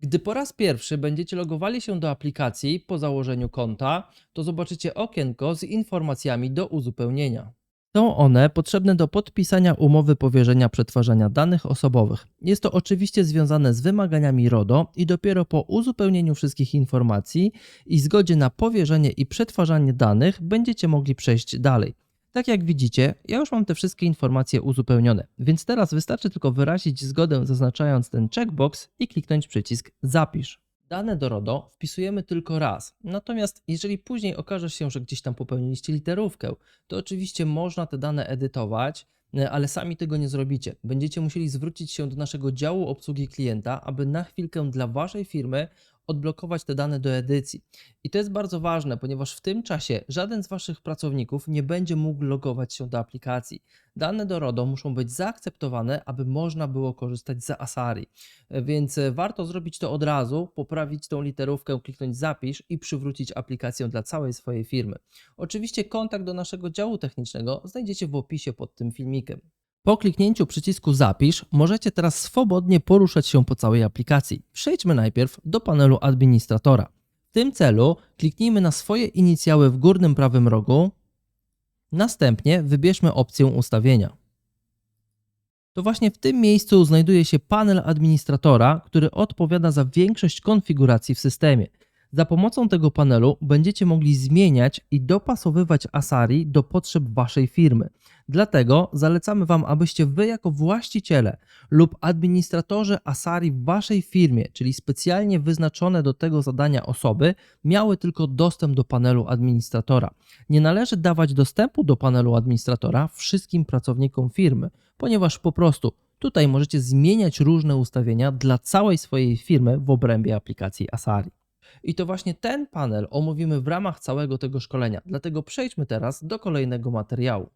Gdy po raz pierwszy będziecie logowali się do aplikacji po założeniu konta, to zobaczycie okienko z informacjami do uzupełnienia. Są one potrzebne do podpisania umowy powierzenia przetwarzania danych osobowych. Jest to oczywiście związane z wymaganiami RODO i dopiero po uzupełnieniu wszystkich informacji i zgodzie na powierzenie i przetwarzanie danych będziecie mogli przejść dalej. Tak jak widzicie, ja już mam te wszystkie informacje uzupełnione, więc teraz wystarczy tylko wyrazić zgodę zaznaczając ten checkbox i kliknąć przycisk Zapisz. Dane do RODO wpisujemy tylko raz, natomiast jeżeli później okaże się, że gdzieś tam popełniliście literówkę, to oczywiście można te dane edytować, e, ale sami tego nie zrobicie. Będziecie musieli zwrócić się do naszego działu obsługi klienta, aby na chwilkę dla waszej firmy odblokować te dane do edycji. I to jest bardzo ważne, ponieważ w tym czasie żaden z Waszych pracowników nie będzie mógł logować się do aplikacji. Dane do RODO muszą być zaakceptowane, aby można było korzystać z Asari. Więc e, warto zrobić to od razu, poprawić tą literówkę, kliknąć zapisz i przywrócić aplikację dla całej swojej firmy. Oczywiście kontakt do naszego działu technicznego znajdziecie w opisie pod tym filmikiem. Po kliknięciu przycisku Zapisz możecie teraz swobodnie poruszać się po całej aplikacji. Przejdźmy najpierw do panelu administratora. W tym celu kliknijmy na swoje inicjały w górnym prawym rogu. Następnie wybierzmy opcję ustawienia. To właśnie w tym miejscu znajduje się panel administratora, który odpowiada za większość konfiguracji w systemie. Za pomocą tego panelu będziecie mogli zmieniać i dopasowywać Asari do potrzeb Waszej firmy. Dlatego zalecamy Wam, abyście Wy jako właściciele lub administratorzy Asari w Waszej firmie, czyli specjalnie wyznaczone do tego zadania osoby, miały tylko dostęp do panelu administratora. Nie należy dawać dostępu do panelu administratora wszystkim pracownikom firmy, ponieważ po prostu tutaj możecie zmieniać różne ustawienia dla całej swojej firmy w obrębie aplikacji Asari. I to właśnie ten panel omówimy w ramach całego tego szkolenia, dlatego przejdźmy teraz do kolejnego materiału.